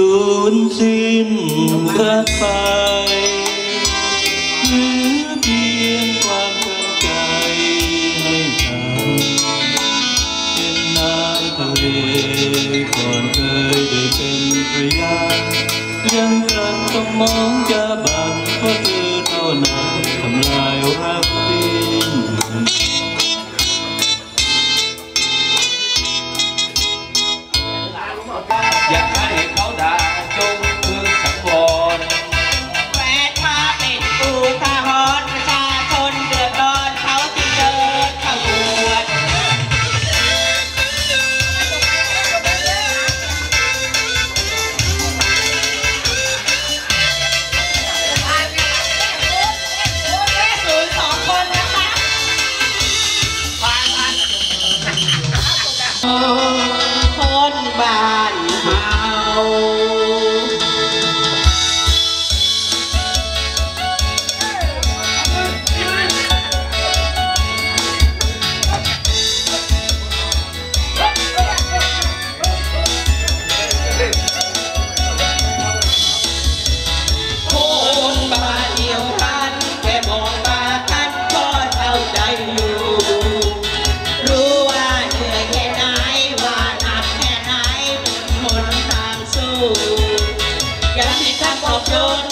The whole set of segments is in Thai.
สูญสิ้นรักไปเหลือเพียงความตั้งใจให้ฉันเป็นน้ำทะเลก่อนเคยได้เป็นพยานยังรักต้องมองจะบังเพราะเธอ ยังปอบโยน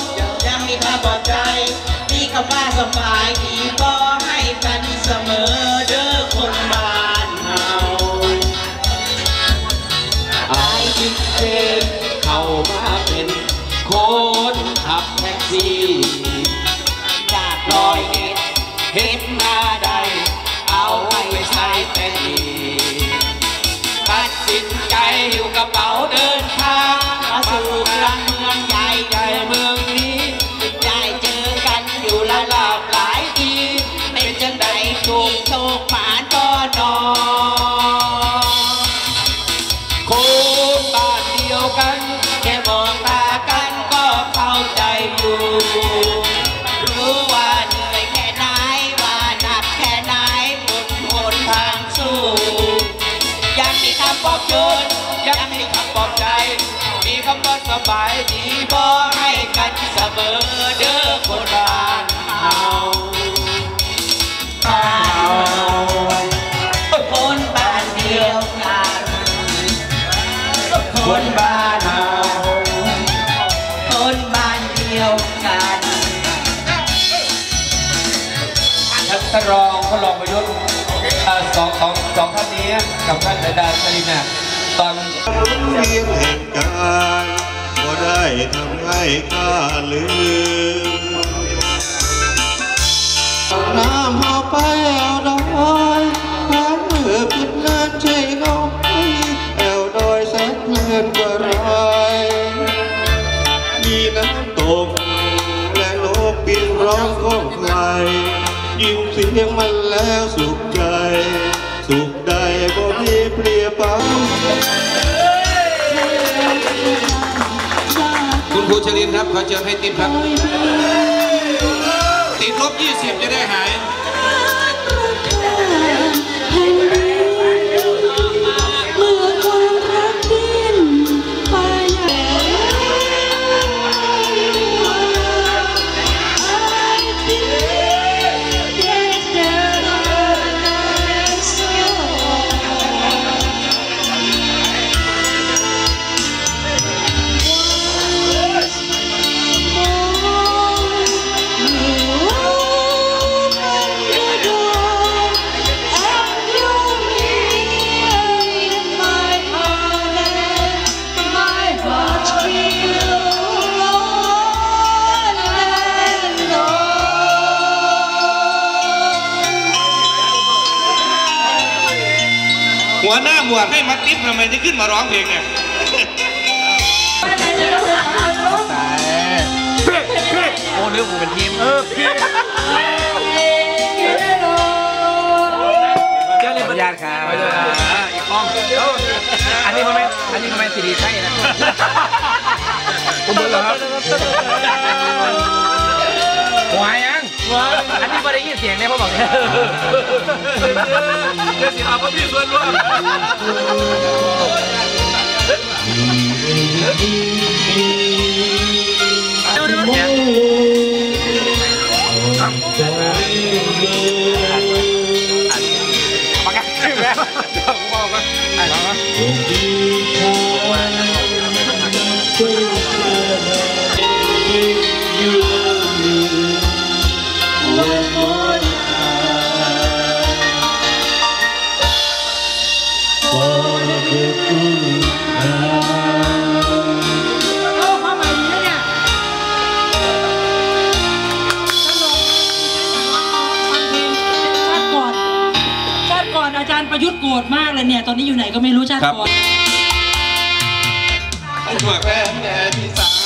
ยังมีคำปลอบใจ มีคำว่าสบายดีก็ให้กันเสมอ บายดีบอให้กันเสมอเด้อคนบ้านเฮาบ้านเฮาคนบ้านเดียวกันคนบ้านเฮาคนบ้านเดียวกันท่านรองท่านรองประยุทธ์สองสองสองท่านนี้กับท่านดาสลินน่ะตอนเพียงเหตุการณ์ก็ได้ ทำให้ข้าลืมน้ำเอาไปเอาดอยแม้เมื่อผิดนั้นใช่น้อยแอวดอยแสนเพลินกว่าไรมีน้ำตกและนกบินร้องก้องไกลยินเสียงมัน คุณครูชลินครับ ขอเชิญให้ติดครับ ติดลบ 20 จะได้หาย ร้องเพลงเนี่ยโอ้เรื่องกูเป็นทีมเออพี่เจ้าเรียนญาติครับอีกห้องอันนี้มันไม่อันนี้มันไม่ซีดีใช่นะผมเบิร์ดเหรอครับหัวยังอันนี้ไม่ได้ยินเสียงเนี่ยเขาบอกเนี่ยเดี๋ยวสิเอาพ่อพี่ส่วนร่วม เอ ตอนนี้อยู่ไหนก็ไม่รู้ชาติก่อนให้ช่วยแฟนแก่ที่สาม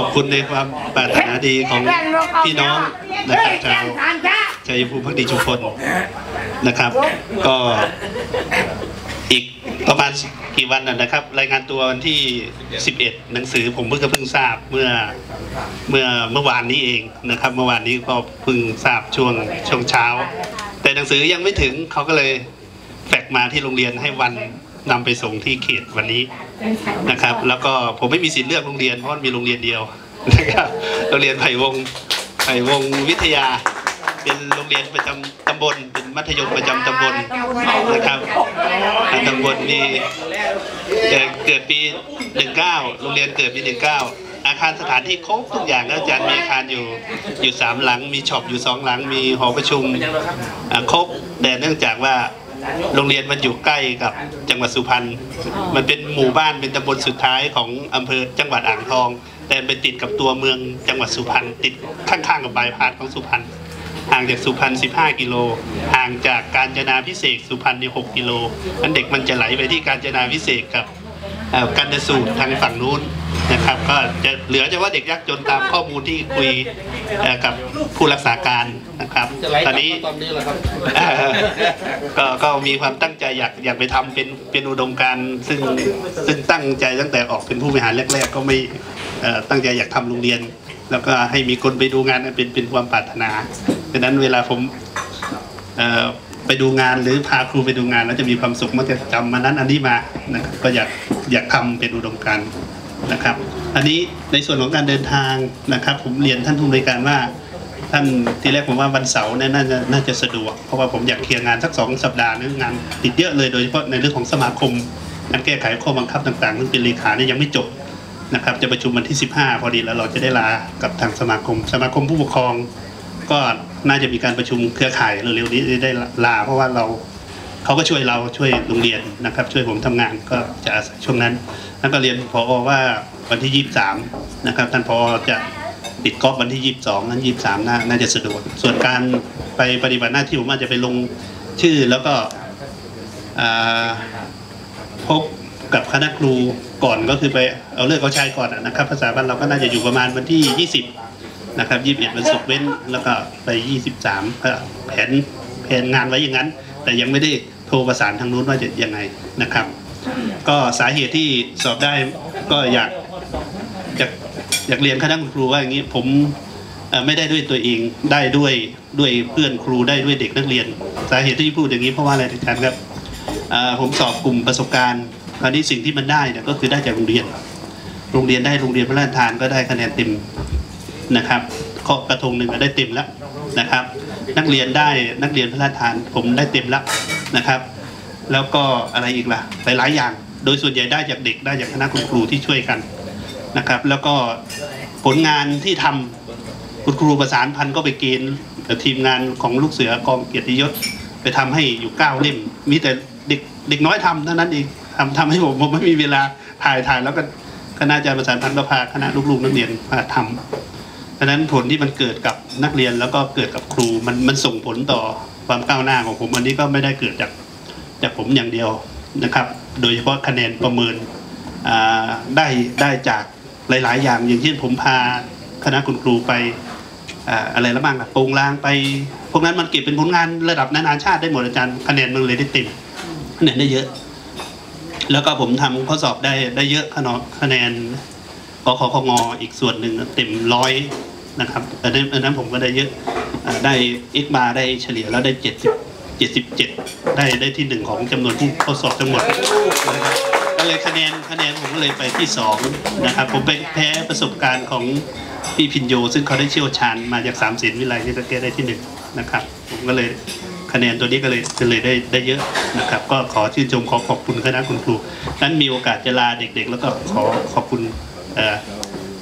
อบคุณในความปรารถนาดีของพี่น้องนะครับชาวชัยภูมิพักดีชุมพลนะครับ ก็อีกประมาณกี่วันนะนะครับ รายงานตัววันที่ 11 หนังสือผมเพิ่งเพิ่งทราบเมื่อเมื่อเมื่อวานนี้เองนะครับ เมื่อวานนี้ก็เพิ่งทราบช่วงช่วงเช้า แต่หนังสือยังไม่ถึงเขาก็เลยแฟกมาที่โรงเรียนให้วัน นำไปส่งที่เขตวันนี้นะครับ แล้วก็ผมไม่มีสิทธิ์เลือกโรงเรียนเพราะมันมีโรงเรียนเดียวนะครับโรงเรียนไผ่วงไผ่วงวิทยา เป็นโรงเรียนประจำตำบลเป็นมัธยมประจำตำบลนะครับทางตำบลมีเอ่เกิดปี19โรงเรียนเกิดปี19อาคารสถานที่ครบทุกอย่างแล้วอาจารย์มีอาคารอยู่อยู่สามหลัง มีช็อปอยู่สองหลัง มีหอประชุมครบแต่เนื่องจากว่า โรงเรียนมันอยู่ใกล้กับจังหวัดสุพรรณมันเป็นหมู่บ้านเป็นตำบลสุดท้ายของอำเภอจังหวัดอ่างทอง แต่ไปติดกับตัวเมืองจังหวัดสุพรรณติดข้างๆกับบายพาสของสุพรรณห่างจากสุพรรณ 15 กิโล ห่างจากกาญจนาพิเศษกสุพรรณนี่6กิโลนั้นเด็กมันจะไหลไปที่กาญจนาพิเศษกกับเอ่อ กันดสูตรทางฝั่งนู้นนะครับ ก็จะเหลือจะว่าเด็กยากจนตามข้อมูลที่คุยเอ่อกับผู้รักษาการนะครับ ตอนนี้เอ่อก็ก็มีความตั้งใจอยากอยากไปทำเป็นเป็นอุดมการณ์ซึ่งซึ่งตั้งใจตั้งแต่ออกเป็นผู้บริหารแรก ๆ ก็ไม่เอ่อตั้งใจอยากทำโรงเรียน แล้วก็ให้มีคนไปดูงานอันเป็นเป็นความปรารถนาดังนั้นเวลาผมเอ่อ ไปดูงานหรือพาครูไปดูงาน แล้วจะมีความสุขมักจะจำมานั้นอันนี้มานะครับก็อยากอยากทำเป็นอุดมการณ์นะครับ อันนี้ในส่วนของการเดินทางนะครับ ผมเรียนท่านผู้บริการว่า ท่านทีแรกผมว่าวันเสาร์เนี่ยน่าจะน่าจะสะดวก เพราะว่าผมอยากเคลียร์งานสักสองสัปดาห์เรื่องงานติดเยอะเลยโดยเฉพาะในเรื่องของสมาคมการแก้ไขข้อบังคับต่างๆซึ่งเป็นเลขาเนี่ยยังไม่จบนะครับ จะประชุมวันที่ 15 พอดีแล้วเราจะได้ลากับทางสมาคม สมาคมผู้ปกครอง ก็น่าจะมีการประชุมเครือข่ายเร็วๆนี้ได้ลา เพราะว่าเราเขาก็ช่วยเราช่วยโรงเรียนนะครับ ช่วยผมทำงานก็จะอาศัยช่วงนั้นแล้วก็เรียนพอว่าวันที่ 23 นะครับท่านพอจะติดกอล์ฟวันที่ 22 นั้น 23 น่าน่าจะสะดวก ส่วนการไปปฏิบัติหน้าที่ผมอาจจะไปลงชื่อแล้วก็พบกับคณะครูก่อนก็คือไปเอาเลือกเอาชายก่อนนะครับ ภาษาบ้านเราก็น่าจะอยู่ประมาณวันที่ 20 นะครับ21วันศุกร์เว้นแล้วก็ไป23ก็แผนแผนงานไว้อย่างนั้น แต่ยังไม่ได้โทรประสานทางนู้นว่าจะยังไงนะครับ ก็สาเหตุที่สอบได้ก็อยากอยากอยากเรียนคณะคุณครูว่าอย่างนี้ผมไม่ได้ด้วยตัวเองได้ด้วยด้วยเพื่อนครูได้ด้วยเด็กนักเรียน สาเหตุที่พูดอย่างนี้เพราะว่าอะไรอาจารย์ครับผมสอบกลุ่มประสบการณ์คราวนี้สิ่งที่มันได้เนี่ยก็คือได้จากโรงเรียน โรงเรียนได้โรงเรียนพระราชทานก็ได้คะแนนเต็ม นะครับเคาะกระทงหนึ่งก็ได้เต็มแล้วนะครับ นักเรียนได้นักเรียนพระราชทานผมได้เต็มแล้วนะครับ แล้วก็อะไรอีกล่ะหลายๆอย่าง โดยส่วนใหญ่ได้จากเด็กได้จากคณะคุณครูที่ช่วยกันนะครับ แล้วก็ผลงานที่ทำคุณครูประสานพันธ์ก็ไปเกณฑ์ทีมงานของลูกเสือกองเกียรติยศไปทำให้อยู่เก้าเล่ม มีแต่เด็กเด็กน้อยทำเท่านั้นเองทำทำให้ผมผมไม่มีเวลาถ่ายถ่ายแล้วก็คณะอาจารย์ประสานพันธ์ก็พาคณะลูกๆนักเรียนมาทำ ดังนั้นผลที่มันเกิดกับนักเรียนแล้วก็เกิดกับครูมันมันส่งผลต่อความก้าวหน้าของผมอันนี้ก็ไม่ได้เกิดจากจากผมอย่างเดียวนะครับ โดยเฉพาะคะแนนประเมินอ่าได้ได้จากหลาย ๆ อย่าง อย่างเช่นผมพาคณะคุณครูไปอ่าอะไรแล้วบ้างอะโปรงลางไปพวกนั้นมันเก็บเป็นผลงานระดับนานาชาติได้หมดอาจารย์คะแนนมันเลยได้เต็มคะแนนได้เยอะ แล้วก็ผมทำข้อสอบได้ได้เยอะคะแนนคะแนนกขคงอีกส่วนหนึ่งเต็มร้อย นะครับอันนั้นอันนั้นผมก็ได้เยอะได้เอ็กบาได้เฉลี่ยแล้วได้เจ็ดสิบเจ็ดสิบเจ็ดได้ได้ที่หนึ่งของจำนวนผู้เขาสอบทั้งหมดนะครับก็เลยคะแนนคะแนนผมก็เลยไปที่สองนะครับ ผมไปแพ้ประสบการณ์ของพี่พินโย ซึ่งเขาได้เชี่ยวชาญมาจากสามศิลป์วิไลที่ตะเกียได้ที่หนึ่งนะครับ ผมก็เลยคะแนนตัวนี้ก็เลยก็เลยได้ได้เยอะนะครับ ก็ขอชื่นชมขอขอบคุณคณะคุณครูนั้นมีโอกาสจะลาเด็กๆ แล้วก็ขอขอบคุณ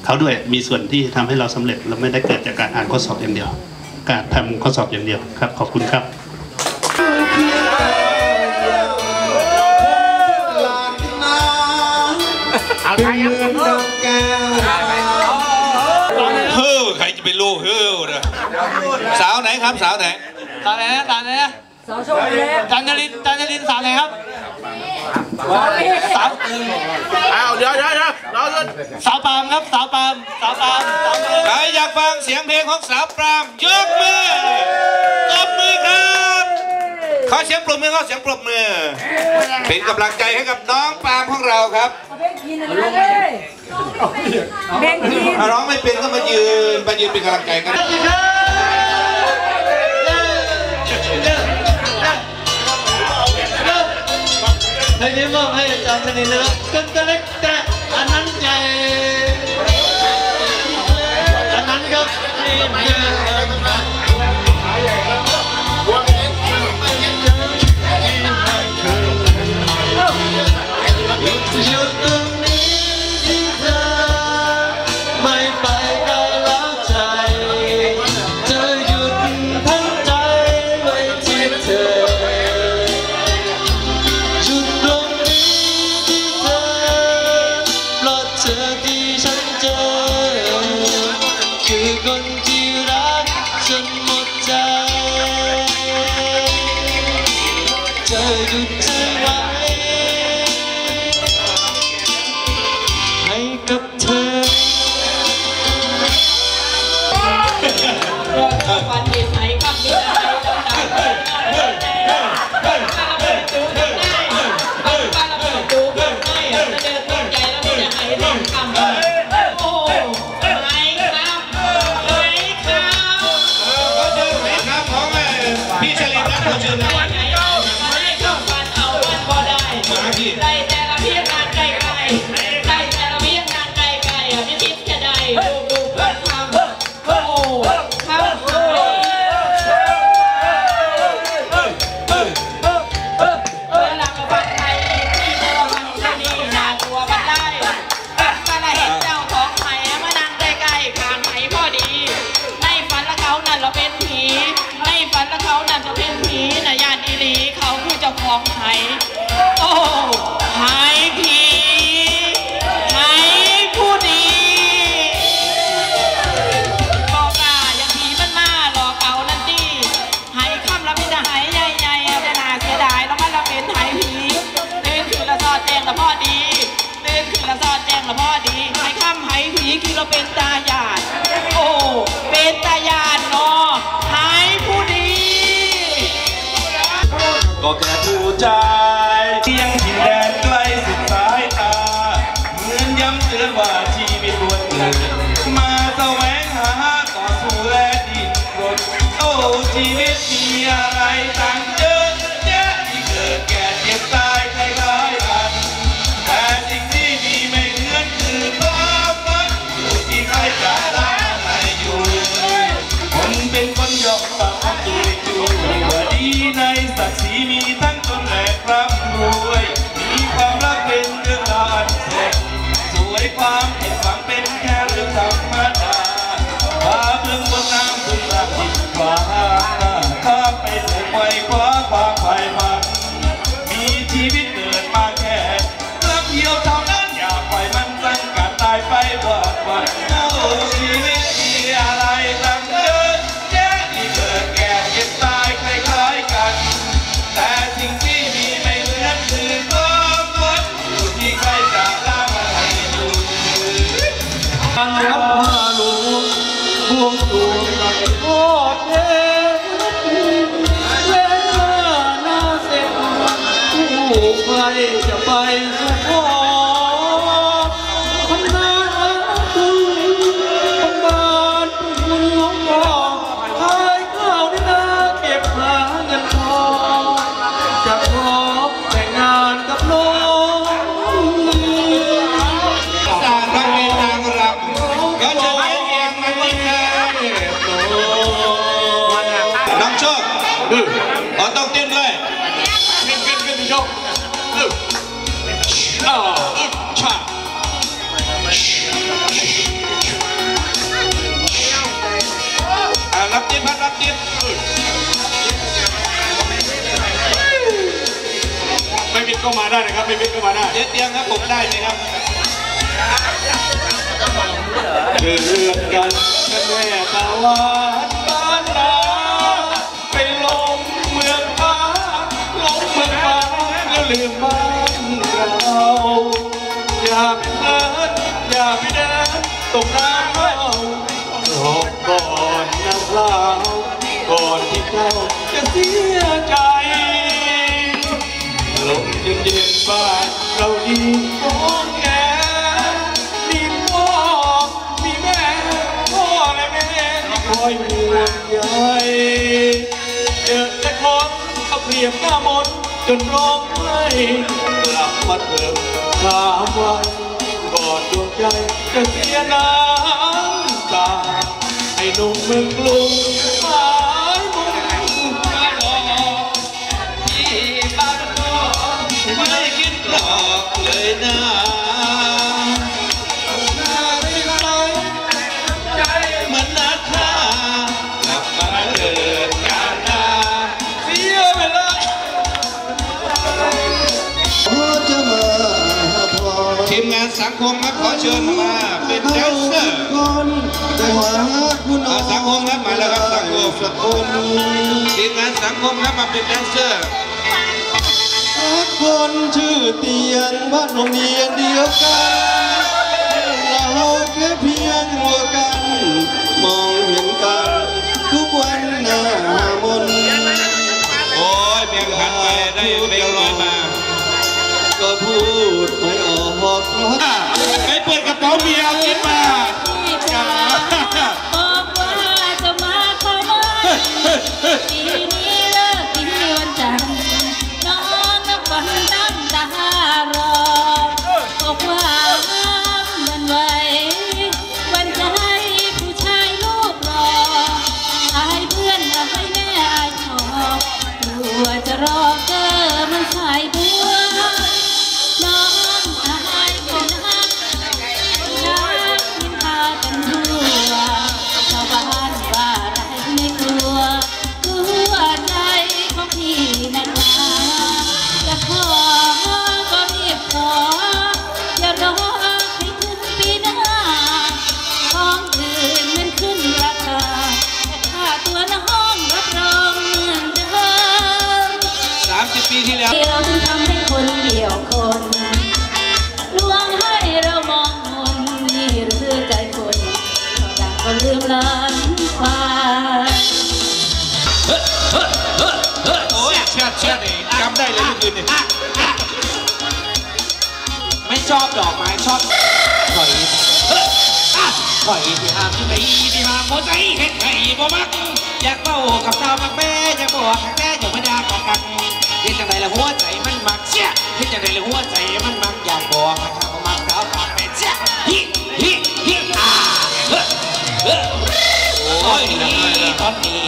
เขาด้วยมีส่วนที่ทำให้เราสำเร็จเราไม่ได้เกิดจากการอ่านข้อสอบอย่างเดียว การทำข้อสอบอย่างเดียวครับ ขอบคุณครับเฮ้อใครจะไปรู้เฮ้อนะสาวไหนครับสาวไหนสาวไหนสาวไหน สาวชมจันทรินจันทรินสาวไหนครับสาวอ้าวเดี๋ยวเดี๋ยวเดี๋ยวรอก่อนสาวปามครับสาวปามสาวปามสาวปามใครอยากฟังเสียงเพลงของสาวปรามยกมือตบมือครับขอเสียงปรบมือขอเสียงปรบมือ เป็นกำลังใจให้กับน้องปรามของเราครับแบ่งทีมถ้าร้องไม่เป็นก็มายืนมายืนเป็นกำลังใจกัน ให้นี้มอบให้อาจารย์ธนินนะครับกันตะเล็กแต่อันนั้นใจอันนั้นครับนี่หยุ พี่ชลินนะเขาเจอนะวันไหนเอาไม่ต้องวันเอาวันบ่ได้ได้แต่ละเพียงงานไกลไกล ล้วไม่ได้หายใหญ่ๆเอาแต่นาเสียดายแล้วมันละเป็นหายผีตื่นขึ้นละซอดแจ้งละพ่อดีตื่นขึ้นละซอดแจ้งละพ่อดีหายค่ำหายผีคือเราเป็นตาญาติโอ้เป็นตาญาติเนาะหายผู้ดี ก็แค่ผู้ใจเที่ยงที่แดนไกล้สุดสายตาเหมือนย้ำเตือนว่าชีวิตวนเกิด ชีวิต ผู้ใคร ไม่มิดก็มาได้นะครับไม่มิดก็มาได้เตียงครับผมได้ไหมครับเกิดกันกันแม่ตาหวานบ้านนาไปลงเมืองฟ้าลงเมืองฟ้าแล้วลืมบ้านเราอย่าไปเดินอย่าไปเดินตกน้ำเรารอก่อนนะเราก่อนที่เจ้าจะเสีย เย็นบ้านเราดีของแกมีพ่อมีแม่พ่อและแม่ที่คอยห่วงใยเจอแต่คนเอาเปรียบหน้ามนจนร้องไห้กลับมาเถิดถามวันก่อนดวงใจจะเสียน้ำตาให้หนุ่มเมืองกรุงมา สียเวลาทีมงานสังคมครับขอเชิญมาเป็นแดนเซอร์เอาสังคมครับมาแล้วครับสังคมทีมงานสังคมครับมาเป็นแดนเซอร์ทุก คนชื่อเตียงบ้านโรงเรียนเดียวกัน เราแค่เพียงหัวกัน มองเห็นกัน ทุกวันหน้ามนโอ้ยเพียงพันไปได้เพลงร้อยมา ก็พูดไม่ออกเพราะไปเปิดกระเป๋าเมียเอากินมาจ้าบอกว่าจะมาขโม มั นี่จำได้เลยเมื่อคืนนี่ไม่ชอบดอกไม้ชอบถอยถอยที่หามที่ไหนที่หามโมใจเห็นไห้บ่มักอยากเบ้ากับสามักแม่อยากบอกแม่อย่ามาด่ากันกันเห็นจังไดละหัวใจมันมักเชี่ยเห็นจังไดละหัวใจมันมักอยากบอกให้ข้ามักสาปากเป็นเชี่ยฮิฮิฮิอ่าเฮ้อเฮ้อโอ้ยตอนนี้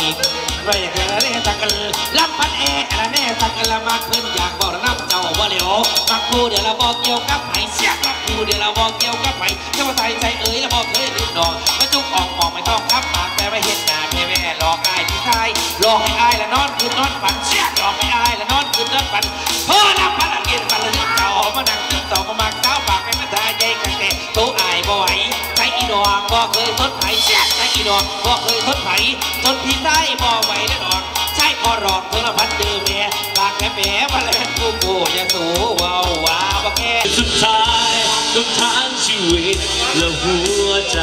ไปเกิดเรตะกันลำพันเออะไรแน่ตะกันละมากขึ้นอยากบอกน้ำเจ้าว่าเหลียวมักพูดเดี๋ยวเราบอกเกี่ยวกับไผ่เสียมักพูดเดี๋ยวเราบอกเกี่ยวกับไผ่เจ้าใส่ใจเอ๋ยเราบอกเคยลิ้นดอกมาจุกออกมองไม่ต้องครับปากแต่ไม่เห็นหน้าแม่แม่หลอกอายพี่ชายหลอกให้อายและนอนคืนนอนฝันเสียหลอกให้อายและนอนคืนนอนฝัน บ่เคยทนไผ่เสียใจอีดอกบ่เคยทนไผ่ทนพี่ใต้บ่ไหวแน่นอกใช่พอรอกเธอละพัดเดิมแม่ปากแค่แม่มาแล้วกูโกยาสูว้าวว้าบ่แค่สุดท้ายต้องทางชีวิตและหัวใจ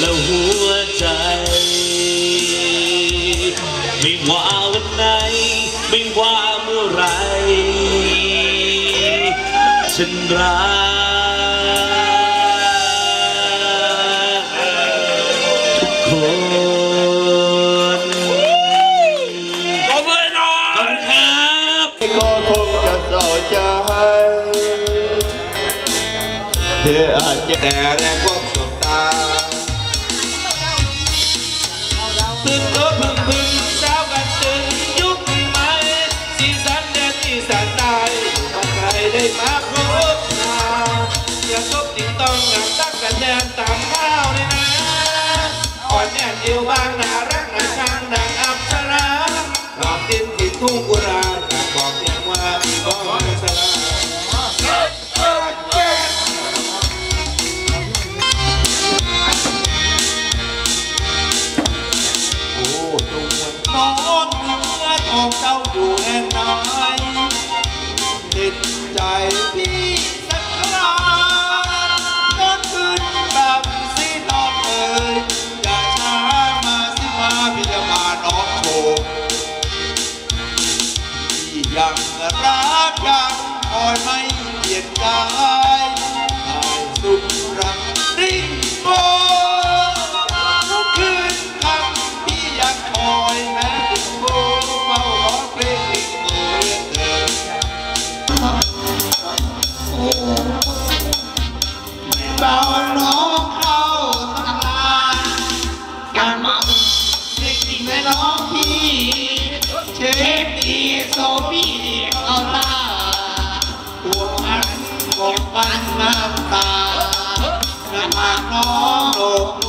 และหัวใจ ไม่ว่าวันไหน ไม่ว่าเมื่อไร ฉันรักทุกคนขอบคุณน้องขอบคุณครับก็คงจะเศร้าใจเธออาจจะแต่แรงค แอนเดียวบางน่ารักน่าชังดังอับชราหลอกดินถิ่นทุ่งกุราอยากบอกเพียงว่าก็ไม่สลาโอ้ตัวน้องเนื้อทองเจ้าอยู่แห่งไหน เบาน้องเข้าตำนานการมาเด็กจริงแม่น้องพี่เชฟดีโซบีเอาตาตัวมันกบปันน้ำตาหน้าผากน้องโลก